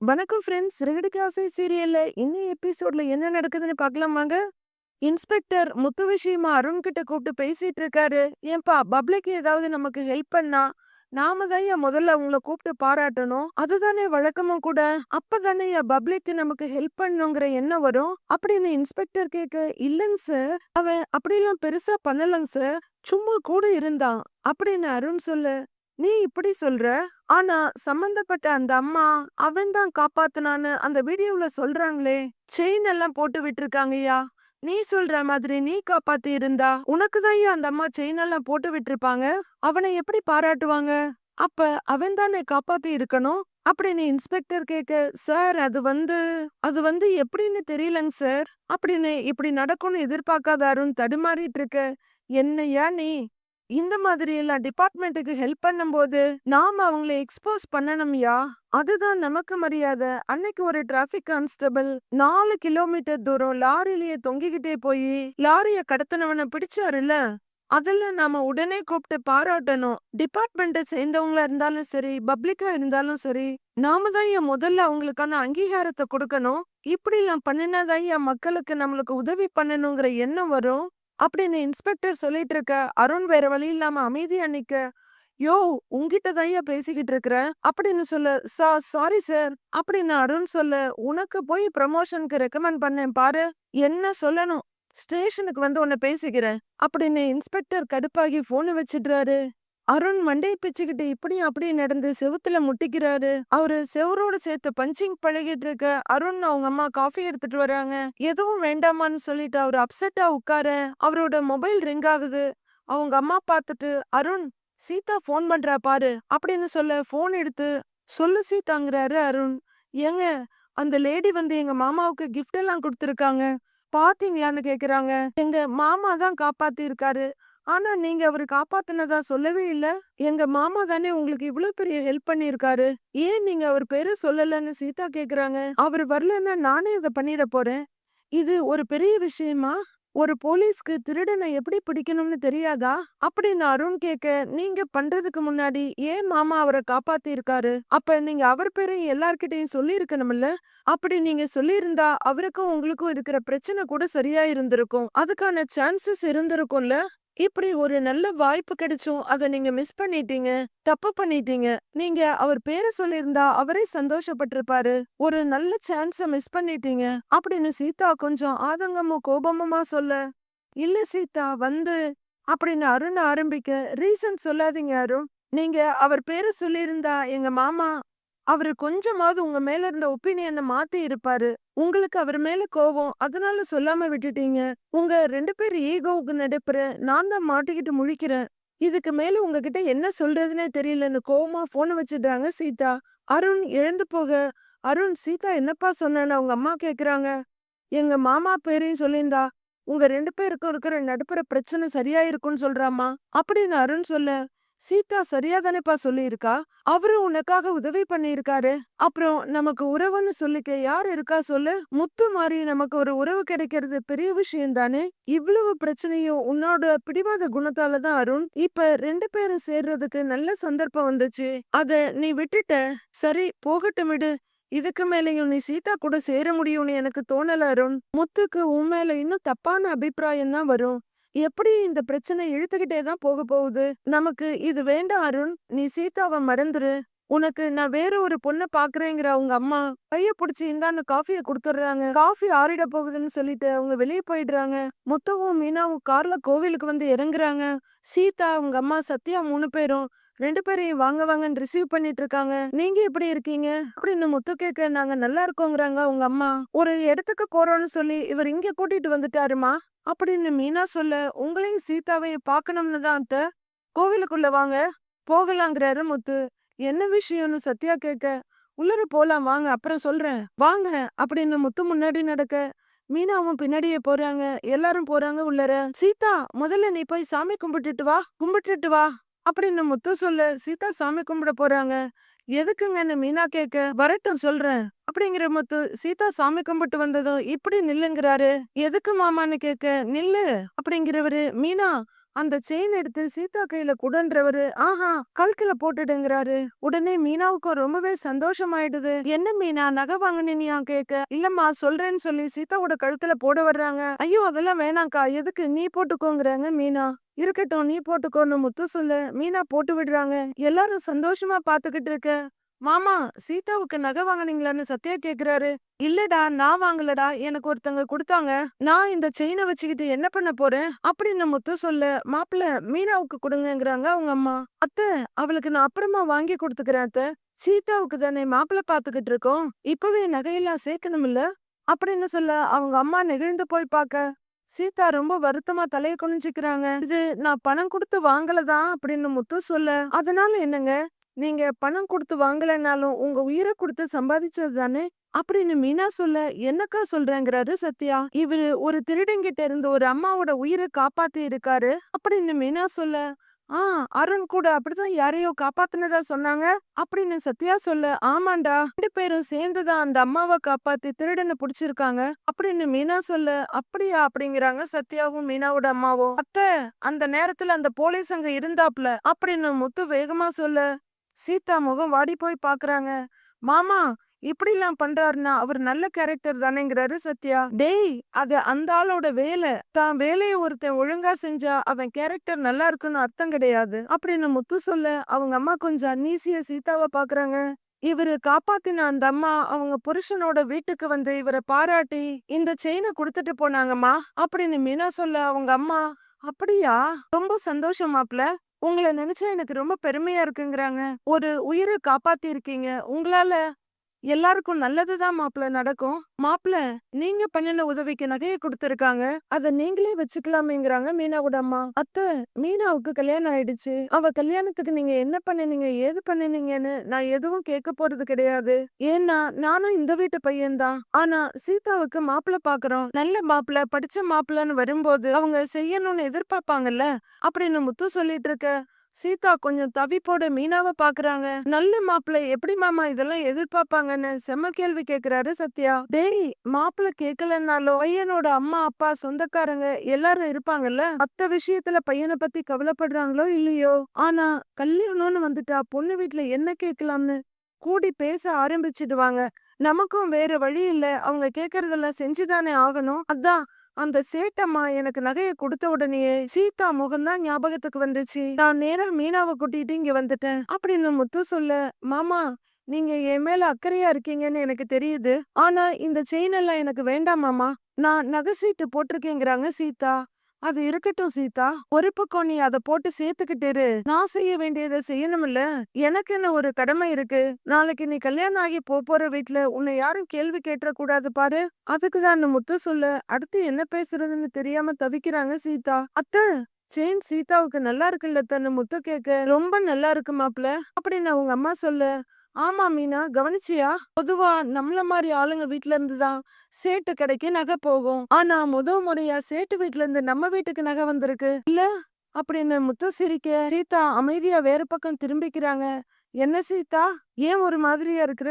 வணக்கம் ஃப்ரெண்ட்ஸ் சிறுகடிக்கு ஆசை சீரியல்ல இன்னும் எபிசோட்ல என்ன நடக்குதுன்னு பார்க்கலாம் வாங்க இன்ஸ்பெக்டர் முத்து விஷயமா அருண் கிட்ட கூப்பிட்டு பேசிட்டு இருக்காரு. ஏன்பா பப்ளிக் ஏதாவது நமக்கு ஹெல்ப் பண்ணா நாம தான் ஏன் முதல்ல அவங்கள கூப்பிட்டு பாராட்டணும்? அதுதானே வழக்கமும் கூட. அப்பதானே என் பப்ளிக் நமக்கு ஹெல்ப் பண்ணுங்கிற எண்ணம் வரும்? அப்படின்னு இன்ஸ்பெக்டர் கேட்க இல்லைங்க சார். அவன் அப்படிலாம் பெருசா பண்ணலங்க சார். சும்மா கூட இருந்தான். அப்படின்னு அருண் சொல்லு நீ இப்படி சொல்ற? ஆனா சம்பந்தப்பட்ட அந்த அம்மா அவன் தான் காப்பாத்தினான்னு அந்த வீடியோல சொல்றாங்களே. செயின் எல்லாம் போட்டு விட்டுருக்காங்கய்யா. நீ சொல்ற மாதிரி நீ காப்பாத்தி இருந்தா உனக்கு தான் அந்த அம்மா செயின் எல்லாம் போட்டு விட்டுருப்பாங்க? அவனை எப்படி பாராட்டுவாங்க? அப்ப அவன் தானே காப்பாத்தி இருக்கணும்? அப்படின்னு இன்ஸ்பெக்டர் கேட்க சார் அது வந்து அது வந்து எப்படின்னு தெரியலங்க சார் அப்படின்னு இப்படி நடக்கும்னு எதிர்பார்க்காத அருண் தடுமாறிட்டு இருக்க. என்னையா நீ? இந்த மாதிரி எல்லாம் டிபார்ட்மெண்ட்டுக்கு ஹெல்ப் பண்ணும்போது நாம அவங்கள எக்ஸ்போஸ் பண்ணணும்யா? அதுதான் நமக்கு மரியாதை. அன்னைக்கு ஒரு டிராபிக் கான்ஸ்டபிள் நாலு கிலோமீட்டர் தூரம் லாரிலேயே தொங்கிக்கிட்டே போய் லாரிய கடத்தினவனை பிடிச்சாருல்ல? அதில் நாம உடனே கூப்பிட்டு பாராட்டணும். டிபார்ட்மெண்ட்டை சேர்ந்தவங்களா இருந்தாலும் சரி பப்ளிக்கா இருந்தாலும் சரி நாம தான் என் முதல்ல அவங்களுக்கான அங்கீகாரத்தை கொடுக்கணும். இப்படி எல்லாம் பண்ணினாதான் என் மக்களுக்கு நம்மளுக்கு உதவி பண்ணணுங்கிற எண்ணம் வரும். அப்படின்னு இன்ஸ்பெக்டர் சொல்லிட்டு இருக்க அருண் வேற வழி இல்லாம அமைதியா நிக்க யோ உங்ககிட்ட தையா பேசிக்கிட்டு இருக்கிற அப்படின்னு சொல்ல சா சாரி சார் அப்படின்னு அருண் சொல்ல உனக்கு போய் ப்ரமோஷனுக்கு ரெக்கமெண்ட் பண்ணேன் பாரு என்ன சொல்லணும்? ஸ்டேஷனுக்கு வந்து உன்னை பேசிக்கிறேன் அப்படின்னு இன்ஸ்பெக்டர் கடுப்பாகி போனை வச்சிடுறாரு. அருண் மண்டையை பிச்சுக்கிட்டு இப்படியும் அப்படி நடந்து செவுத்துல முட்டிக்கிறாரு. அவரு செவரோட சேர்த்து பஞ்சிங் பழகிட்டு இருக்க அருண் அவங்க அம்மா காஃபி எடுத்துட்டு வராங்க. எதுவும் வேண்டாமான்னு சொல்லிட்டு அவர் அப்செட்டா உட்கார அவரோட மொபைல் ரிங் ஆகுது. அவங்க அம்மா பார்த்துட்டு அருண் சீதா ஃபோன் பண்றா பாரு அப்படின்னு சொல்ல ஃபோன் எடுத்து சொல்லு சீதாங்கிறாரு அருண். ஏங்க அந்த லேடி வந்து எங்க மாமாவுக்கு கிஃப்ட் எல்லாம் கொடுத்துருக்காங்க. பாத்தீங்களான்னு கேக்குறாங்க. எங்க மாமா தான் காப்பாத்தி இருக்காரு ஆனா நீங்க அவரு காப்பாத்துனதா சொல்லவே இல்ல. எங்க மாமா தானே உங்களுக்கு இவ்வளவு பெரிய ஹெல்ப் பண்ணிருக்காரு ஏன் நீங்க அவர் பேரு சொல்லலன்னு சீதா கேக்குறாங்க. அவர் வரலன்னா நானே இதை பண்ணிட போறேன். இது ஒரு பெரிய விஷயமா? ஒரு போலீஸ்க்கு திருடனை எப்படி பிடிக்கணும்னு தெரியாதா? அப்படின்னு அருண் கேட்க நீங்க பண்றதுக்கு முன்னாடி ஏன் மாமா அவரை காப்பாத்தி இருக்காரு அப்ப நீங்க அவர் பேரையும் எல்லார்கிட்டயும் சொல்லி இருக்கணும்ல அப்படி நீங்க சொல்லியிருந்தா அவருக்கும் உங்களுக்கும் இருக்கிற பிரச்சனை கூட சரியா இருந்திருக்கும். அதுக்கான சான்சஸ் இருந்திருக்கும்ல? இப்படி ஒரு நல்ல வாய்ப்பு கிடைச்சும் அதை நீங்க மிஸ் பண்ணிட்டீங்க தப்பு பண்ணிட்டீங்க. நீங்க அவர் பேரை சொல்லியிருந்தா அவரே சந்தோஷப்பட்டிருப்பாரு. ஒரு நல்ல சான்ஸ மிஸ் பண்ணிட்டீங்க. அப்படின்னு சீதா கொஞ்சம் ஆதங்கமும் கோபமுமா சொல்ல இல்ல சீதா வந்து அப்படின்னு அருண் ஆரம்பிக்க ரீசன் சொல்லாதீங்க அருண். நீங்க அவர் பேரை சொல்லியிருந்தா எங்க மாமா அவரு கொஞ்சமாவது உங்க மேல இருந்த ஒப்பீனியனை மாத்தி இருப்பாரு. உங்களுக்கு அவர் மேல கோவம் அதனால சொல்லாம விட்டுட்டீங்க. உங்க ரெண்டு பேர் ஈகோவுக்கு நடைப்புற நான் தான் மாட்டிக்கிட்டு முழிக்கிறேன். இதுக்கு மேல உங்ககிட்ட என்ன சொல்றதுன்னே தெரியலன்னு கோவமா போனை வச்சிடுறாங்க சீதா. அருண் எழுந்து போக அருண் சீதா என்னப்பா சொன்னேன்னு அவங்க அம்மா கேக்குறாங்க? எங்க மாமா பேரையும் சொல்லியிருந்தா உங்க ரெண்டு பேருக்கும் இருக்கிற நடுப்புற பிரச்சனை சரியா இருக்கும்னு சொல்றாமா அப்படின்னு அருண் சொல்ல சீதா சரியா தானேப்பா சொல்லியிருக்கா? அவரும் உனக்காக உதவி பண்ணியிருக்காரு. அப்புறம் நமக்கு உறவுன்னு சொல்லிக்க யார் இருக்கா சொல்லு? முத்து மாதிரி நமக்கு ஒரு உறவு கிடைக்கிறது பெரிய விஷயம் தானே? இவ்வளவு பிரச்சனையும் உன்னோட பிடிவாத குணத்தால தான் அருண். இப்ப ரெண்டு பேரும் சேர்றதுக்கு நல்ல சந்தர்ப்பம் வந்துச்சு. அத நீ விட்டுட்ட. சரி போகட்டும் விடு. இதுக்கு மேலேயும் நீ சீதா கூட சேர முடியும்னு எனக்கு தோணல அருண். முத்துக்கு உன் மேல இன்னும் தப்பான அபிப்பிராயம் தான் வரும். எப்படி இந்த பிரச்சனை இழுத்துக்கிட்டே தான் போக போகுது? நமக்கு இது வேண்டாம் அருண். நீ சீதாவை மறந்துரு. உனக்கு நான் வேற ஒரு பொண்ணை பாக்குறேங்கிற அவங்க அம்மா கைய புடிச்சு இந்தான்னு காஃபிய குடுத்துடுறாங்க. காஃபி ஆறிட போகுதுன்னு சொல்லிட்டு அவங்க வெளியே போயிடுறாங்க. முத்தவும் மீனாவும் கார்ல கோவிலுக்கு வந்து இறங்குறாங்க. சீதா அவங்க அம்மா சத்யா மூணு பேரும் ரெண்டு பேரையும் வாங்க வாங்கன்னு ரிசீவ் பண்ணிட்டு இருக்காங்க. நீங்க எப்படி இருக்கீங்க? அப்படின்னு முத்து கேட்க நாங்க நல்லா இருக்கோங்கிறாங்க உங்க அம்மா. ஒரு இடத்துக்கு போறோம்னு சொல்லி இவர் இங்க கூட்டிட்டு வந்துட்டாருமா? அப்படின்னு மீனா சொல்ல உங்களையும் சீதாவையும் பார்க்கணும்னு தான் அத்த. கோவிலுக்குள்ள வாங்க. போகலாங்கிறாரு முத்து. என்ன விஷயம்னு சத்யா கேட்க உள்ளர போலாம் வாங்க அப்புறம் சொல்றேன். வாங்க அப்படின்னு முத்து முன்னாடி நடக்க. மீனாவும் பின்னாடியே போறாங்க. எல்லாரும் போறாங்க உள்ளர. சீதா முதல்ல நீ போய் சாமி கும்பிட்டுட்டு வா கும்பிட்டுட்டு வா அப்படின்னு முத்து சொல்ல. சீதா சாமி கும்பிட போறாங்க. எதுக்குங்கன்னு மீனா கேட்க வரட்டும் சொல்றேன். அப்படிங்கிற முத்து சீதா சாமி கும்பிட்டு வந்ததும் இப்படி நில்லுங்கிறாரு. எதுக்கு மாமான்னு கேட்க நில்லு அப்படிங்கிறவரு மீனா. அந்த செயின் எடுத்து சீதா கையில குடன்றவரு ஆஹா கழுத்துல போட்டுடுங்கிறாரு. உடனே மீனாவுக்கும் ரொம்பவே சந்தோஷமாயிடுது. என்ன மீனா நகை வாங்கினியா கேட்க இல்லம்மா சொல்றேன்னு சொல்லி சீதாவோட கழுத்துல போட வர்றாங்க. ஐயோ அதெல்லாம் வேணாக்கா எதுக்கு? நீ போட்டுக்கோங்கிறாங்க மீனா. இருக்கட்டும் நீ போட்டுக்கோன்னு முத்து சொல்ல மீனா போட்டு விடுறாங்க. எல்லாரும் சந்தோஷமா பாத்துக்கிட்டு இருக்க. மாமா சீதாவுக்கு நகை வாங்குனீங்களான்னு சத்யா கேக்குறாரு. இல்லடா நான் வாங்கலடா. எனக்கு ஒருத்தங்க கொடுத்தாங்க. நான் இந்த செயினை வச்சுக்கிட்டு என்ன பண்ண போறேன்? அப்படின்னு முத்து சொல்ல மாப்பிள்ள மீனாவுக்கு கொடுங்கங்கறாங்க அவங்க அம்மா. அத்தை அவளுக்கு நான் அப்புறமா வாங்கி கொடுத்துக்கிறேன் அத்தை. சீதாவுக்கு தானே மாப்பிள்ள பாத்துக்கிட்டு இருக்கோம். இப்பவே நகையெல்லாம் சேர்க்கணும் இல்ல அப்படின்னு சொல்ல அவங்க அம்மா நெகிழ்ந்து போய் பார்க்க சீதா ரொம்ப வருத்தமா தலைய குனிஞ்சுக்கிறாங்க. இது நான் பணம் கொடுத்து வாங்கலதான் அப்படின்னு முத்து சொல்ல அதனால என்னங்க? நீங்க பணம் கொடுத்து வாங்கலைனாலும் உங்க உயிரை கொடுத்து சம்பாதிச்சது தானே? அப்படின்னு மீனா சொல்ல என்னக்கா சொல்றேங்கிறாரு சத்யா. இவரு ஒரு திருடங்கிட்ட இருந்து ஒரு அம்மாவோட உயிரை காப்பாத்தி இருக்காரு அப்படின்னு மீனா சொல்ல ஆ அருண் கூட அப்படிதான் யாரையோ காப்பாத்துனதா சொன்னாங்க. அப்படின்னு சத்யா சொல்ல ஆமாண்டா ரெண்டு பேரும் சேர்ந்துதான் அந்த அம்மாவை காப்பாத்தி திருடனை புடிச்சிருக்காங்க. அப்படின்னு மீனா சொல்ல அப்படியா? அப்படிங்கிறாங்க சத்யாவும் மீனாவோட அம்மாவும். அத்தை அந்த நேரத்துல அந்த போலீஸ் அங்க இருந்தாப்ல அப்படின்னு முத்து வேகமா சொல்ல சீதா முகம் வாடி போய் பாக்குறாங்க. மாமா இப்படி எல்லாம் பண்றாருன்னா அவர் நல்ல கேரக்டர் தானேங்கிறாரு சத்யா. டேய் அது அந்த ஆளோட வேலை. தான் வேலையை ஒருத்தன் ஒழுங்கா செஞ்சா அவன் கேரக்டர் நல்லா இருக்குன்னு அர்த்தம் கிடையாது. அப்படின்னு முத்து சொல்ல அவங்க அம்மா கொஞ்சம் அன்னீசிய சீதாவை பாக்குறாங்க. இவரு காப்பாத்தின அந்த அம்மா அவங்க புருஷனோட வீட்டுக்கு வந்து இவரை பாராட்டி இந்த செயினை கொடுத்துட்டு போனாங்கம்மா அப்படின்னு மீனா சொல்ல அவங்க அம்மா அப்படியா? ரொம்ப சந்தோஷம் மாப்ள. உங்கள நினைச்சா எனக்கு ரொம்ப பெருமையா இருக்குங்கிறாங்க. ஒரு உயிரை காப்பாத்தி இருக்கீங்க உங்களால எல்லாருக்கும் நல்லதுதான் மாப்பிள நடக்கும். மாப்பிள நீங்க பண்ணின உதவிக்கு நகையை கொடுத்திருக்காங்க. அத நீங்களே வச்சுக்கலாமேங்கிறாங்க மீனாவோட அம்மா. அத்தை மீனாவுக்கு கல்யாணம் ஆயிடுச்சு. அவ கல்யாணத்துக்கு நீங்க என்ன பண்ணினீங்க ஏது பண்ணினீங்கன்னு நான் எதுவும் கேட்க போறது கிடையாது. ஏன்னா நானும் இந்த வீட்டு பையன்தான். ஆனா சீதாவுக்கு மாப்பிள பாக்குறோம். நல்ல மாப்பிள படிச்ச மாப்பிள்ளன்னு வரும்போது அவங்க செய்யணும்னு எதிர்பார்ப்பாங்கல்ல? அப்படின்னு முத்து சொல்லிட்டு இருக்க. சீதா கொஞ்சம் தவிப்போட மீனாவை பாக்குறாங்க. நல்ல மாப்பிள்ளை எப்படி மாமா இதெல்லாம் எதிர்பார்ப்பாங்கன்னு செம்ம கேள்வி கேக்குறாரு சத்யா. டேய் மாப்பிள்ளை கேட்கலன்னாலும் பையனோட அம்மா அப்பா சொந்தக்காரங்க எல்லாரும் இருப்பாங்கல்ல? அத்த விஷயத்துல பையனை பத்தி கவலைப்படுறாங்களோ இல்லையோ? ஆனா கல்யாணம்னு வந்துட்டா பொண்ணு வீட்டுல என்ன கேட்கலாம்னு கூடி பேச ஆரம்பிச்சிடுவாங்க. நமக்கும் வேற வழி இல்ல. அவங்க கேக்குறதெல்லாம் செஞ்சுதானே ஆகணும். அதான் அந்த சேட்டம்மா எனக்கு நகையை கொடுத்த உடனேயே சீதா முகம்தான் ஞாபகத்துக்கு வந்துச்சு. நான் நேரா மீனாவை கூட்டிட்டு இங்க வந்துட்டேன். அப்படின்னு முத்து சொல்ல மாமா நீங்க என் மேல அக்கறையா இருக்கீங்கன்னு எனக்கு தெரியுது. ஆனா இந்த செயின் எல்லாம் எனக்கு வேண்டாம் மாமா. நான் நகை சீட்டு போட்டிருக்கேங்கிறாங்க சீதா. அது இருக்கட்டும் சீதா. ஒரு பக்கம் நீ அதை போட்டு சேர்த்துக்கிட்டு நான் செய்ய வேண்டியதை செய்யணும்ல. எனக்கு என்ன ஒரு கடமை இருக்கு? நாளைக்கு நீ கல்யாணம் ஆகி போ போற வீட்டுல உன்னை யாரும் கேள்வி கேட்டுற கூடாது பாரு அதுக்குதான் முத்து சொல்ல. அடுத்து என்ன பேசுறதுன்னு தெரியாம தவிக்கிறாங்க சீதா. அத்தை செயின் சீதாவுக்கு நல்லா இருக்குல்ல தன்னு முத்து கேட்க ரொம்ப நல்லா இருக்கு மாப்ள அப்படின்னு அவங்க அம்மா சொல்ல. ஆமா மீனா. கவனிச்சியா? பொதுவா நம்மள மாதிரி ஆளுங்க வீட்ல இருந்து தான் சேட்டு கடைக்கு நகை போகும். ஆனா முத முறையா சேட்டு வீட்ல இருந்து நம்ம வீட்டுக்கு நகை வந்திருக்கு. இல்ல? அப்படின்னு முத்து சிரிக்க சீதா அமைதியா வேற பக்கம் திரும்பிக்கிறாங்க. என்ன சீதா? ஏன் ஒரு மாதிரியா இருக்கிற?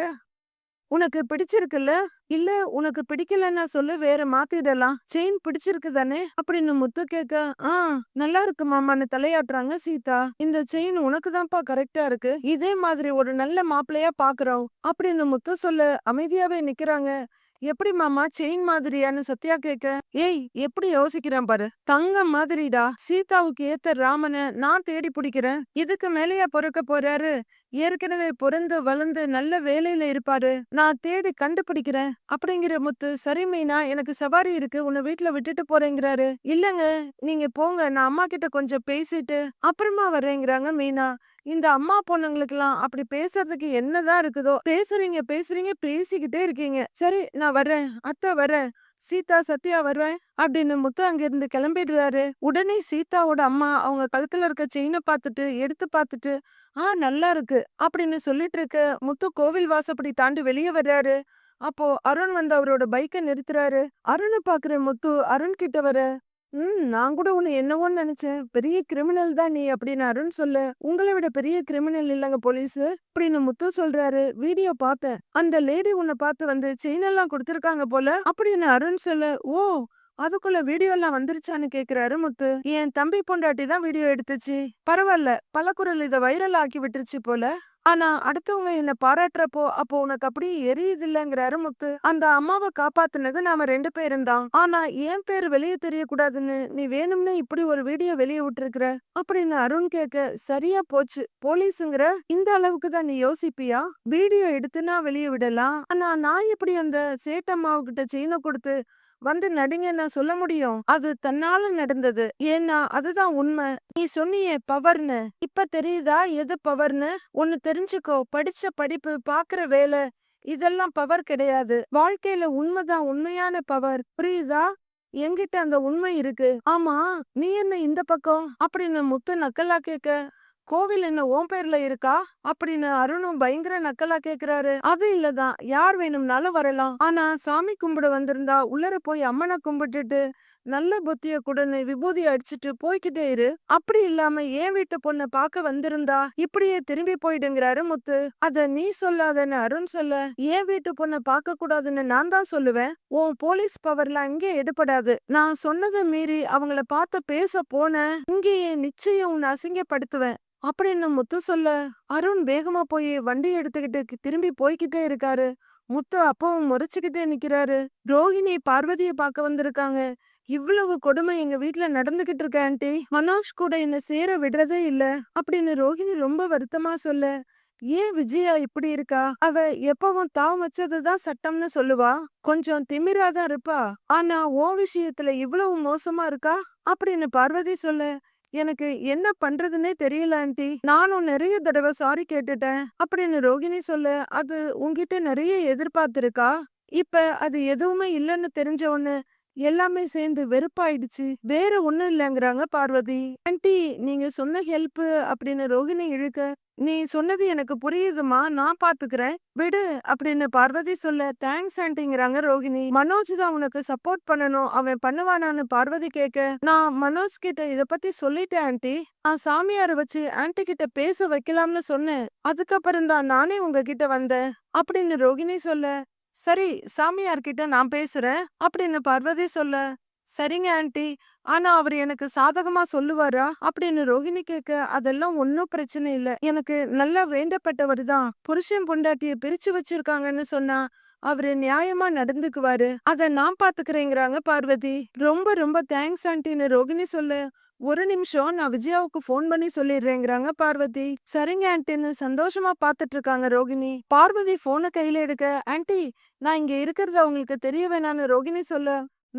உனக்கு பிடிச்சிருக்குல்ல? இல்ல உனக்கு பிடிக்கலன்னா சொல்லு வேற மாத்திடலாம். செயின் பிடிச்சிருக்கு தானே அப்படின்னு முத்து கேட்க ஆ நல்லா இருக்கு மாமான்னு தலையாட்டுறாங்க சீதா. இந்த செயின் உனக்கு தான்ப்பா கரெக்டா இருக்கு. இதே மாதிரி ஒரு நல்ல மாப்பிள்ளையா பாக்குறோம். அப்படின்னு முத்து சொல்ல அமைதியாவே நிக்கிறாங்க. எப்படி மாமா செயின் மாதிரியான்னு சத்யா கேட்க ஏய் எப்படி யோசிக்கிறேன் பாரு தங்கம் மாதிரிடா சீதாவுக்கு ஏத்த ராமனை நான் தேடி பிடிக்கிறேன் இதுக்கு மேலேயா பொறுக்க போறாரு ஏற்கனவே பிறந்து வளர்ந்து நல்ல வேலையில இருப்பாரு நான் தேடி கண்டுபிடிக்கிறேன் அப்படிங்கிற முத்து சரி மீனா எனக்கு சவாரி இருக்கு உன்னை வீட்டுல விட்டுட்டு போறேங்கிறாரு இல்லங்க நீங்க போங்க நான் அம்மா கிட்ட கொஞ்சம் பேசிட்டு அப்புறமா வரேங்கிறாங்க மீனா இந்த அம்மா பொண்ணுங்களுக்கெல்லாம் அப்படி பேசுறதுக்கு என்னதான் இருக்குதோ பேசுறீங்க பேசுறீங்க பேசிக்கிட்டே இருக்கீங்க. சரி நான் வர்றேன் அத்தை வர்றேன் சீதா சத்யா வருவேன் அப்படின்னு முத்து அங்கிருந்து கிளம்பிடுறாரு. உடனே சீதாவோட அம்மா அவங்க கழுத்துல இருக்க செயினை பார்த்துட்டு எடுத்து பார்த்துட்டு ஆ நல்லா இருக்கு அப்படின்னு சொல்லிட்டு இருக்க முத்து கோவில் வாசப்படி தாண்டி வெளியே வர்றாரு. அப்போ அருண் வந்து அவரோட பைக்கை நிறுத்துறாரு. அருணை பாக்குற முத்து அருண் கிட்ட வர ம் நான் கூட உன்னை என்னவோன்னு நினைச்சேன். பெரிய கிரிமினல் தான் நீ அப்படின்னு அருண் சொல்ல. உங்களை விட பெரிய கிரிமினல் இல்லைங்க போலீஸ். அப்படின்னு முத்து சொல்றாரு. வீடியோ பார்த்தேன். அந்த லேடி உன்னை பார்த்து வந்து செயின் எல்லாம் கொடுத்துருக்காங்க போல. அப்படின்னு அருண் சொல்ல. ஓ அதுக்குள்ள வீடியோ எல்லாம் வந்துருச்சான்னு கேக்குறாரு முத்து. என் தம்பி பொண்டாட்டி தான் வீடியோ எடுத்துச்சு. பரவாயில்ல பலக்குரல் இத வைரல் ஆக்கி விட்டுருச்சு போல. ஆனா அடுத்தவங்க என்ன பாராட்டுறப்போ அப்போ உனக்கு அப்படியே எரியுது இல்லங்கிறாரு முத்து. அந்த அம்மாவை காப்பாத்துனது நாம ரெண்டு பேரும் தான். ஆனா என் பேர் வெளியே தெரியக்கூடாதுன்னு நீ வேணும்னு இப்படி ஒரு வீடியோ வெளியே விட்டுருக்குற? அப்படின்னு அருண் கேட்க சரியா போச்சு. போலீஸுங்கிற இந்த அளவுக்கு தான் நீ யோசிப்பியா? வீடியோ எடுத்துனா வெளியே விடலாம். ஆனா நான் எப்படி அந்த சேட்டம்மாவுக்கிட்ட செயினை கொடுத்து வந்து நடிங்க நான் சொல்ல முடியும். அது தன்னால நடந்தது. ஏன்னா அதுதான் உண்மை. நீ சொன்னியே பவர்னு. இப்ப தெரியுதா? எது பவர்னு? ஒன்னு தெரிஞ்சுக்கோ. படிச்ச படிப்பு பாக்குற வேலை இதெல்லாம் பவர் கிடையாது. வாழ்க்கையில உண்மைதான் உண்மையான பவர். புரியுதா? என்கிட்ட அந்த உண்மை இருக்கு. ஆமா நீ என்ன இந்த பக்கம்? அப்படின்னு முத்து நக்கலா கேட்க கோவில் என்ன ஓம் பேர்ல இருக்கா? அப்படின்னு அருணும் பயங்கர நக்கலா கேக்குறாரு. அது இல்லதான். யார் வேணும்னாலும் வரலாம். ஆனா சாமி கும்பிட வந்திருந்தா உள்ளர போய் அம்மனை கும்பிட்டுட்டு நல்ல புத்திய கொடுன்னு விபூதி அடிச்சுட்டு போய்கிட்டே இரு. அப்படி இல்லாம ஏன் வீட்டு பொண்ணை பார்க்க வந்திருந்தா இப்படியே திரும்பி போயிடுங்கிறாரு முத்து. அத நீ சொல்லாதன்னு அருண் சொல்ல ஏன் வீட்டு பொண்ணை பார்க்க கூடாதுன்னு நான் தான் சொல்லுவேன். உன் போலீஸ் பவர்லாம் இங்கே எடுபடாது. நான் சொன்னதை மீறி அவங்கள பார்த்து பேச போன இங்கேயே நிச்சயம் உன்னை அசிங்கப்படுத்துவேன். அப்படின்னு முத்து சொல்ல அருண் வேகமா போய் வண்டி எடுத்துக்கிட்டு திரும்பி போய்கிட்டே இருக்காரு. முத்து அப்பவும் முறைச்சுக்கிட்டே நிக்கிறாரு. ரோஹிணி பார்வதிய பார்க்க வந்திருக்காங்க. இவ்வளவு கொடுமை எங்க வீட்ல நடந்துகிட்டு இருக்க ஆண்டி. மனோஜ் கூட என்ன சேர விடுறதே இல்ல அப்படின்னு ரோஹிணி ரொம்ப வருத்தமா சொல்ல ஏன் விஜயா இப்படி இருக்கா? அவ எப்பவும் தாவ் வச்சதுதான் சட்டம்னு சொல்லுவா. கொஞ்சம் திமிராதான் இருப்பா. ஆனா ஓ விஷயத்துல இவ்வளவு மோசமா இருக்கா? அப்படின்னு பார்வதி சொல்ல எனக்கு என்ன பண்றதுன்னே தெரியல ஆண்டி. நானும் நிறைய தடவை சாரி கேட்டுட்டேன். அப்படின்னு ரோகிணி சொல்ல அது உங்ககிட்ட நிறைய எதிர்பார்த்திருக்கா? இப்ப அது எதுவுமே இல்லைன்னு தெரிஞ்ச உடனே எல்லாமே சேர்ந்து வெறுப்பாயிடுச்சு. வேற ஒண்ணும் இல்லைங்கிறாங்க பார்வதி. ஆண்டி நீங்க சொன்ன ஹெல்ப் அப்படின்னு ரோகிணி இழுக்க நீ சொன்னது எனக்கு புரியுதுமா நான் பாத்துக்கிறேன். விடு அப்படின்னு பார்வதி சொல்ல தேங்க்ஸ் ஆண்டிங்கிறாங்க ரோகிணி மனோஜ் தான் உனக்கு சப்போர்ட் பண்ணணும். அவன் பண்ணுவானான்னு பார்வதி கேட்க நான் மனோஜ் கிட்ட இத பத்தி சொல்லிட்டேன் ஆண்டி. நான் சாமியார வச்சு ஆன்ட்டி கிட்ட பேச வைக்கலாம்னு சொன்னேன். அதுக்கப்புறம் தான் நானே உங்ககிட்ட வந்தேன் அப்படின்னு ரோஹிணி சொல்ல சரி சாமியார்கிட்ட நான் பேசுறேன். அப்படின்னு பார்வதி சொல்ல சரிங்க ஆண்டி ஆனா அவர் எனக்கு சாதகமா சொல்லுவாரா? அப்படின்னு ரோஹிணி கேட்க அதெல்லாம் ஒன்னும் பிரச்சனை இல்ல. எனக்கு நல்லா வேண்டப்பட்டவர் தான். புருஷன் பொண்டாட்டிய பிரிச்சு வச்சிருக்காங்கன்னு சொன்னா அவரு நியாயமா நடந்துக்குவாரு. அத நான் பாத்துக்கிறேங்கிறாங்க பார்வதி. ரொம்ப ரொம்ப தேங்க்ஸ் ஆண்டின்னு ரோகிணி சொல்லு ஒரு நிமிஷம் நான் விஜயாவுக்கு ஃபோன் பண்ணி சொல்லிடுறேங்கிறாங்க பார்வதி. சரிங்க ஆண்டின்னு சந்தோஷமா பாத்துட்டு இருக்காங்க ரோகிணி. பார்வதி போனை கையில எடுக்க ஆன்டி நான் இங்க இருக்கிறத அவங்களுக்கு தெரிய வேணான்னு ரோகிணி சொல்ல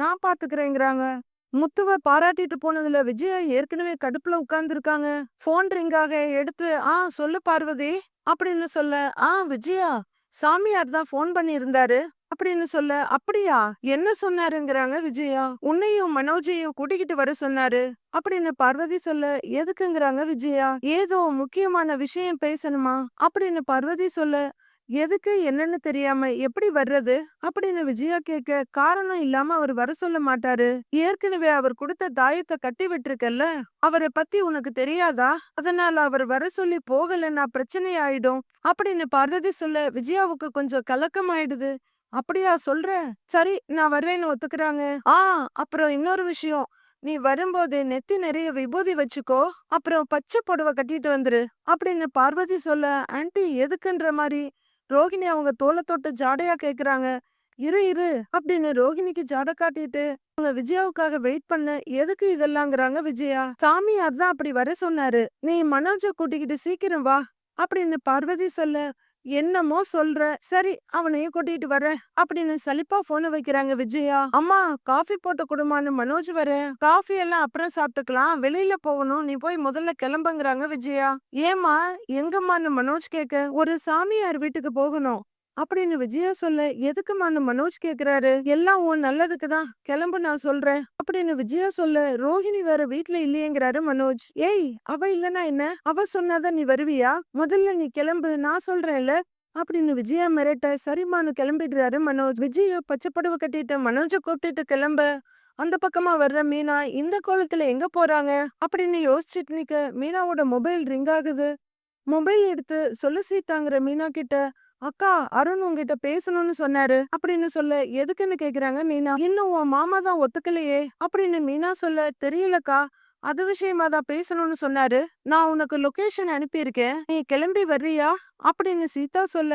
நான் பாத்துக்கிறேங்கிறாங்க முத்துவ பாராட்டிட்டு போனதுல விஜயா ஏற்கனவே கடுப்புல உட்கார்ந்துருக்காங்க. போன் ரிங்காக எடுத்து ஆ சொல்லு பார்வதி அப்படின்னு சொல்ல ஆ விஜயா சாமியார் தான் ஃபோன் பண்ணி இருந்தாரு அப்படின்னு சொல்ல அப்படியா? என்ன சொன்னாருங்கிறாங்க விஜயா? உன்னையும் மனோஜையும் கூட்டிக்கிட்டு வர சொன்னாரு. அப்படின்னு பார்வதி சொல்ல எதுக்குங்கிறாங்க விஜயா? ஏதோ முக்கியமான விஷயம் பேசணுமா? அப்படின்னு பார்வதி சொல்ல எதுக்கு? என்னன்னு தெரியாம எப்படி வர்றது? அப்படின்னு விஜயா கேட்க காரணம் இல்லாம அவர் வர சொல்ல மாட்டாரு. ஏற்கனவே அவர் கொடுத்த தாயத்தை கட்டி விட்டுருக்கல்ல. அவரை பத்தி உனக்கு தெரியாதா? அதனால அவர் வர சொல்லி போகலன்னா பிரச்சனை ஆயிடும் அப்படின்னு பார்வதி சொல்ல விஜயாவுக்கு கொஞ்சம் கலக்கம் ஆயிடுது அப்படியா? சொல்ற சரி நான் வருவேன்னு ஒத்துக்கிறாங்க. ஆ அப்புறம் இன்னொரு விஷயம். நீ வரும்போது நெத்தி நிறைய விபூதி வச்சுக்கோ. அப்புறம் பச்சை புடவை கட்டிட்டு வந்துரு. அப்படின்னு பார்வதி சொல்ல ஆன்ட்டி எதுக்குன்ற மாதிரி ரோகிணி அவங்க தோலை தொட்டு ஜாடையா கேக்குறாங்க. இரு இரு அப்படின்னு ரோகிணிக்கு ஜாடை காட்டிட்டு அவங்க விஜயாவுக்காக வெயிட் பண்ண. எதுக்கு இதெல்லாங்கிறாங்க விஜயா? சாமியார் தான் அப்படி வர சொன்னாரு. நீ மனோஜ கூட்டிக்கிட்டு சீக்கிரம் வா. அப்படின்னு பார்வதி சொல்ல என்னமோ சொல்ற. சரி அவனையும் கூட்டிட்டு வர அப்படின்னு சலிப்பா போன வைக்கிறாங்க விஜயா. அம்மா காஃபி போட்டு கொடுமான்னு மனோஜ் வர காஃபி எல்லாம் அப்புறம் சாப்பிட்டுக்கலாம். வெளியில போகணும். நீ போய் முதல்ல கிளம்புங்கிறாங்க விஜயா. ஏமா எங்கம்மான்னு மனோஜ் கேட்க ஒரு சாமியார் வீட்டுக்கு போகணும். அப்படின்னு விஜயா சொல்ல எதுக்குமான்னு மனோஜ் கேக்குறாரு? எல்லாம் உன் நல்லதுக்கு தான். கிளம்பு நான் சொல்றேன். அப்படின்னு விஜயா சொல்ல ரோஹிணி வேற வீட்ல இல்லையேங்கிறாரு மனோஜ். ஏய் அவ இல்லனா என்ன? அவ சொன்னாதான் நீ வருவியா? முதல்ல நீ கிளம்பு நான் சொல்றேன்ல. அப்படின்னு விஜயா மிரட்ட சரிமானு கிளம்பிடுறாரு மனோஜ். விஜய பச்சைப்படவை கட்டிட்டு மனோஜ கூப்பிட்டுட்டு கிளம்ப. அந்த பக்கமா வர்ற மீனா இந்த கோலத்துல எங்க போறாங்க? அப்படின்னு யோசிச்சுட்டு நிக்க மீனாவோட மொபைல் ரிங் ஆகுது. மொபைல் எடுத்து சொல்ல சீத்தாங்கிற மீனா கிட்ட அக்கா அருண் உங்ககிட்ட பேசணும்னு சொன்னாரு. அப்படின்னு சொல்ல எதுக்குன்னு கேக்குறாங்க மீனா? இன்னும் உன் மாமா தான் ஒத்துக்கலையே. அப்படின்னு மீனா சொல்ல தெரியலக்கா. அது விஷயமா தான் பேசணும்னு சொன்னாரு. நான் உனக்கு லொகேஷன் அனுப்பியிருக்கேன். நீ கிளம்பி வர்றியா? அப்படின்னு சீதா சொல்ல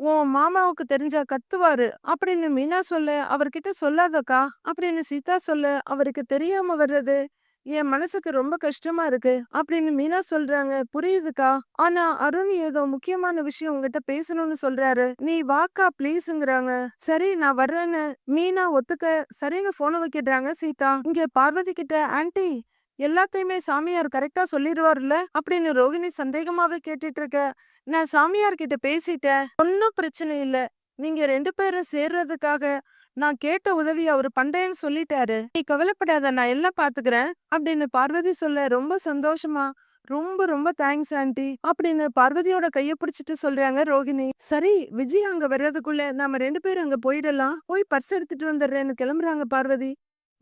உன் மாமாவுக்கு தெரிஞ்சா கத்துவாரு. அப்படின்னு மீனா சொல்ல அவர்கிட்ட சொல்லாதக்கா. அப்படின்னு சீதா சொல்ல அவருக்கு தெரியாம வர்றது என் மனசுக்கு ரொம்ப கஷ்டமா இருக்கு அப்படின்னு மீனா சொல்றாங்க. புரியுதுக்கா? ஆனா அருண் ஏதோ முக்கியமான விஷயம் உங்ககிட்ட பேசணும்னு சொல்றாரு. நீ வாக்கா பிளீஸ்ங்கிறாங்க. சரி நான் வர்றேன்னு மீனா ஒத்துக்க சரின்னு போன வைக்கிடுறாங்க சீதா. இங்க பார்வதி கிட்ட ஆன்டி எல்லாத்தையுமே சாமியார் கரெக்டா சொல்லிடுவார்ல அப்படின்னு ரோகிணி சந்தேகமாவே கேட்டுட்டு இருக்க. நான் சாமியார் கிட்ட பேசிட்டேன். ஒன்னும் பிரச்சனை இல்ல. நீங்க ரெண்டு பேரும் சேர்றதுக்காக நான் கேட்ட உதவி அவர் பண்றேன்னு சொல்லிட்டாரு. நீ கவலைப்படாத நான் எல்லாம் பாத்துக்கிறேன் அப்படின்னு பார்வதி சொல்ல ரொம்ப சந்தோஷமா ரொம்ப ரொம்ப தேங்க்ஸ் ஆண்டி அப்படின்னு பார்வதியோட கைய பிடிச்சிட்டு சொல்றாங்க ரோகிணி. சரி விஜய் அங்க வர்றதுக்குள்ள நாம ரெண்டு பேரும் அங்க போயிடலாம். போய் பர்ஸ் எடுத்துட்டு வந்துடுறேன்னு கிளம்புறாங்க பார்வதி.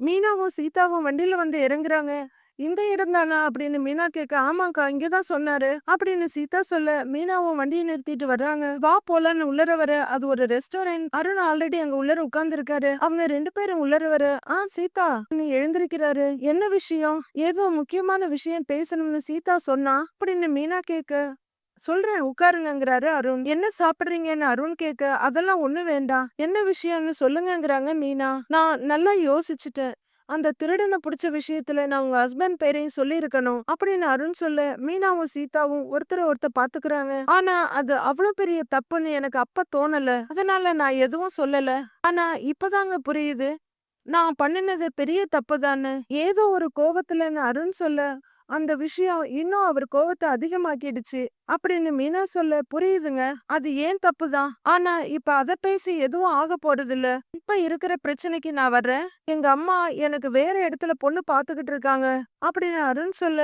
மீனாவும் சீதாவும் வண்டியில வந்து இறங்குறாங்க. இந்த இடம் தானா? அப்படின்னு மீனா கேட்க ஆமாக்கா இங்கதான் சொன்னாரு. அப்படின்னு சீதா சொல்ல மீனாவும் வண்டியை நிறுத்திட்டு வர்றாங்க. வா போலான்னு உள்ளர வர. அது ஒரு ரெஸ்டாரண்ட் அருண் ஆல்ரெடி அங்க உள்ளர உட்கார்ந்து இருக்காரு அவங்க ரெண்டு பேரும் உள்ளர வர ஆ சீதா நீ எழுந்திருக்கிறாரு. என்ன விஷயம்? ஏதோ முக்கியமான விஷயம் பேசணும்னு சீதா சொன்னா? அப்படின்னு மீனா கேட்க சொல்றேன் உட்காருங்கங்கிறாரு அருண். என்ன சாப்பிடுறீங்கன்னு அருண் கேட்க அதெல்லாம் ஒண்ணு வேண்டாம். என்ன விஷயம்னு சொல்லுங்கங்கிறாங்க மீனா. நான் நல்லா யோசிச்சுட்டேன். அந்த திருடனை பிடிச்ச விஷயத்துல நான் உங்க ஹஸ்பண்ட் பேரையும் சொல்லியிருக்கணும். அப்படின்னு அருண் சொல்ல மீனாவும் சீதாவும் ஒருத்தர் ஒருத்தர் பாத்துக்கிறாங்க. ஆனா அது அவ்வளவு பெரிய தப்புன்னு எனக்கு அப்ப தோணல. அதனால நான் எதுவும் சொல்லல. ஆனா இப்பதாங்க புரியுது. நான் பண்ணினது பெரிய தப்பு தானே ஏதோ ஒரு கோபத்துலன்னு அருண் சொல்ல அந்த விஷயம் இன்னும் அவர் கோவத்தை அதிகமாக்கிடுச்சு அப்படின்னு மீனா சொல்ல புரியுதுங்க. அது ஏன் தப்பு தான் ஆனா இப்ப அத பேசி எதுவும் ஆக போறது இல்ல இப்ப இருக்கிற பிரச்சனைக்கு நான் வர்றேன். எங்க அம்மா எனக்கு வேற இடத்துல பொண்ணு பாத்துக்கிட்டு இருக்காங்க அப்படின்னு அருண் சொல்ல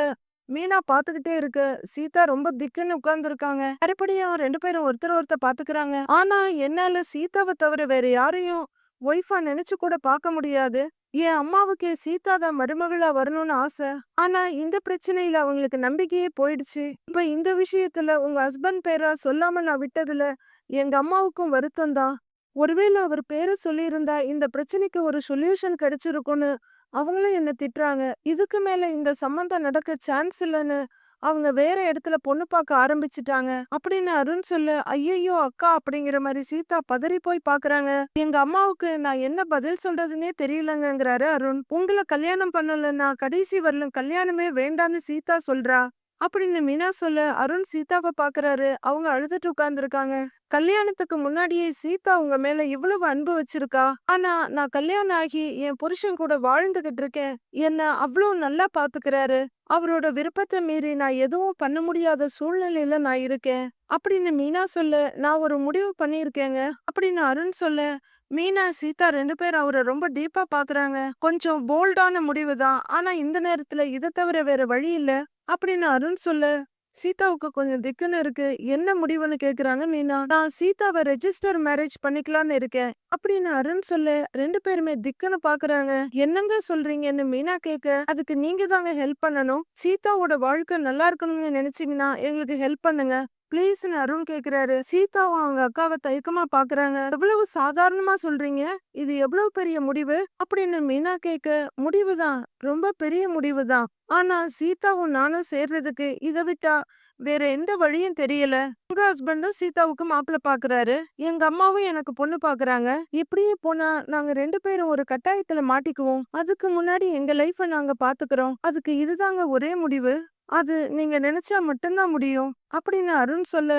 மீனா பாத்துக்கிட்டே இருக்கு. சீதா ரொம்ப திக்குன்னு உட்கார்ந்து இருக்காங்க மறுபடியும் ரெண்டு பேரும் ஒருத்தர் ஒருத்தர் பாத்துக்கிறாங்க. ஆனா என்னால சீதாவை தவிர வேற யாரையும் ஒய்ஃபா நினைச்சு கூட பார்க்க முடியாது. என் அம்மாவுக்கு சீதா தான் மருமகளா வரணும்னு ஆசை. ஆனா இந்த பிரச்சனையில அவங்களுக்கு நம்பிக்கையே போயிடுச்சு. இப்ப இந்த விஷயத்துல உங்க ஹஸ்பண்ட் பேரா சொல்லாம நான் விட்டதுல எங்க அம்மாவுக்கும் வருத்தம் தான். ஒருவேளை அவர் பேரை சொல்லியிருந்தா இந்த பிரச்சனைக்கு ஒரு சொல்யூஷன் கிடைச்சிருக்கும்னு அவங்களும் என்ன திட்டுறாங்க. இதுக்கு மேல இந்த சம்பந்தம் நடக்க சான்ஸ் இல்லைன்னு அவங்க வேற இடத்துல பொண்ணு பார்க்க ஆரம்பிச்சிட்டாங்க. அப்படின்னு அருண் சொல்ல ஐயையோ அக்கா அப்படிங்கிற மாதிரி சீதா பதறி போய் பாக்குறாங்க எங்க அம்மாவுக்கு நான் என்ன பதில் சொல்றதுன்னே தெரியலங்கிறாரு அருண். உங்களை கல்யாணம் பண்ணலன்னா கடைசி வரலும் கல்யாணமே வேண்டான்னு சீதா சொல்றா. அப்படின்னு மீனா சொல்ல அருண் சீதாவை பாக்குறாரு. அவங்க அழுதுட்டு உட்கார்ந்துருக்காங்க. கல்யாணத்துக்கு முன்னாடியே சீதா உங்க மேல இவ்வளவு அன்பு வச்சிருக்கா? ஆனா நான் கல்யாணம் ஆகி என் புருஷன் கூட வாழ்ந்துகிட்டு இருக்கேன். என்ன அவ்வளவு நல்லா பாத்துக்கிறாரு. அவரோட விருப்பத்தை மீறி நான் எதுவும் பண்ண முடியாத சூழ்நிலையில நான் இருக்கேன். அப்படின்னு மீனா சொல்ல நான் ஒரு முடிவு பண்ணியிருக்கேங்க. அப்படின்னு அருண் சொல்ல மீனா சீதா ரெண்டு பேரும் அவரை ரொம்ப டீப்பா பாக்குறாங்க. கொஞ்சம் போல்டான முடிவு தான் ஆனா இந்த நேரத்துல இதை தவிர வேற வழி இல்ல. அப்படின்னு அருண் சொல்ல. சீதாவுக்கு கொஞ்சம் திக்குன்னு இருக்கு. என்ன முடிவுன்னு கேக்குறாங்க மீனா. நான் சீதாவை ரெஜிஸ்டர் மேரேஜ் பண்ணிக்கலாம்னு இருக்கேன். அப்படின்னு அருண் சொல்ல. ரெண்டு பேருமே திக்குன்னு பாக்குறாங்க. என்னங்க சொல்றீங்கன்னு மீனா கேக்க. அதுக்கு நீங்க தாங்க ஹெல்ப் பண்ணணும். சீதாவோட வாழ்க்கை நல்லா இருக்கணும்னு நினைச்சீங்கன்னா எங்களுக்கு ஹெல்ப் பண்ணுங்க. ப்ளீஸ்னு அருண் கேக்குறாரு. சீதாவும் அவங்க அக்காவை தயக்கமா பாக்குறாங்க. எவ்வளவு சாதாரணமா சொல்றீங்க? இது எவ்வளவு பெரிய முடிவு? அப்படின்னு மீனா கேட்க முடிவுதான் ரொம்ப பெரிய முடிவுதான் ஆனா சீதாவும் நானும் சேர்றதுக்கு இதை விட்டா வேற எந்த வழியும் தெரியல. உங்க ஹஸ்பண்டும் சீதாவுக்கு மாப்பிள்ள பாக்குறாரு. எங்க அம்மாவும் எனக்கு பொண்ணு பாக்குறாங்க. இப்படியே போனா நாங்க ரெண்டு பேரும் ஒரு கட்டாயத்துல மாட்டிக்குவோம். அதுக்கு முன்னாடி எங்க லைஃப நாங்க பாத்துக்கிறோம். அதுக்கு இதுதாங்க ஒரே முடிவு. அது நீங்க நினைச்சா மட்டும்தான் முடியும். அப்படின்னு அருண் சொல்ல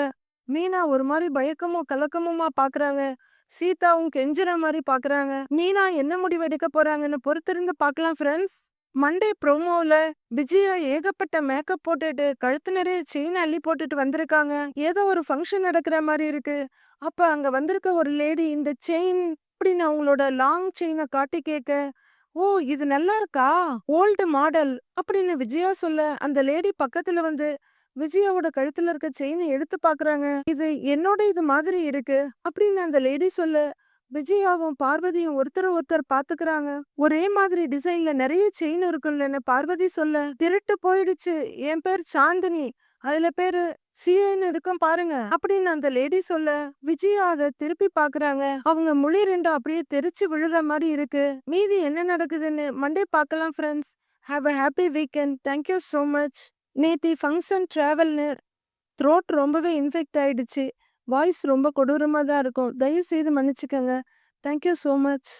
மீனா ஒரு மாதிரி பயக்கமும் கலக்கமுமா பாக்குறாங்க. சீதாவும் கெஞ்சுற மாதிரி பாக்குறாங்க. மீனா என்ன முடிவு எடுக்க போறாங்கன்னு பொறுத்திருந்து பார்க்கலாம் ஃப்ரெண்ட்ஸ் மண்டே ப்ரோமோவில் விஜயா ஏகப்பட்ட மேக்கப் போட்டுட்டு கழுத்து நிறைய செயின் அள்ளி போட்டுட்டு வந்திருக்காங்க. ஏதோ ஒரு ஃபங்க்ஷன் நடக்கிற மாதிரி இருக்கு. அப்போ அங்கே வந்திருக்க ஒரு லேடி இந்த செயின் அப்படின்னு அவங்களோட லாங் செயினை காட்டி கேட்க ஓ இது நல்லா இருக்கா? Old model. அப்படின்னு விஜயா சொல்ல அந்த லேடி பக்கத்துல வந்து விஜயாவோட கழுத்துல இருக்க செயினை எடுத்து பாக்குறாங்க. இது என்னோட இது மாதிரி இருக்கு அப்படின்னு அந்த லேடி சொல்ல விஜயாவும் பார்வதியும் ஒருத்தர் ஒருத்தர் பாத்துக்கிறாங்க. ஒரே மாதிரி டிசைன்ல நிறைய செயின் இருக்குல்லன்னு பார்வதி சொல்ல திருட்டு போயிடுச்சு. என் பேர் சாந்தினி. அதுல பேரு சிஏன்னு இருக்கும் பாருங்க. அப்படின்னு அந்த லேடி சொல்ல விஜயா அதை திருப்பி பாக்குறாங்க. அவங்க மொழி ரெண்டும் அப்படியே தெரிச்சு விழுற மாதிரி இருக்கு. மீதி என்ன நடக்குதுன்னு மண்டே பார்க்கலாம் friends have a happy weekend thank you so much நேத்தி ஃபங்க்ஷன் ட்ராவல்னு த்ரோட் ரொம்பவே இன்ஃபெக்ட் ஆயிடுச்சு. வாய்ஸ் ரொம்ப கொடூரமாக தான் இருக்கும். தயவு செய்து மன்னிச்சுக்கோங்க தேங்க்யூ ஸோ மச்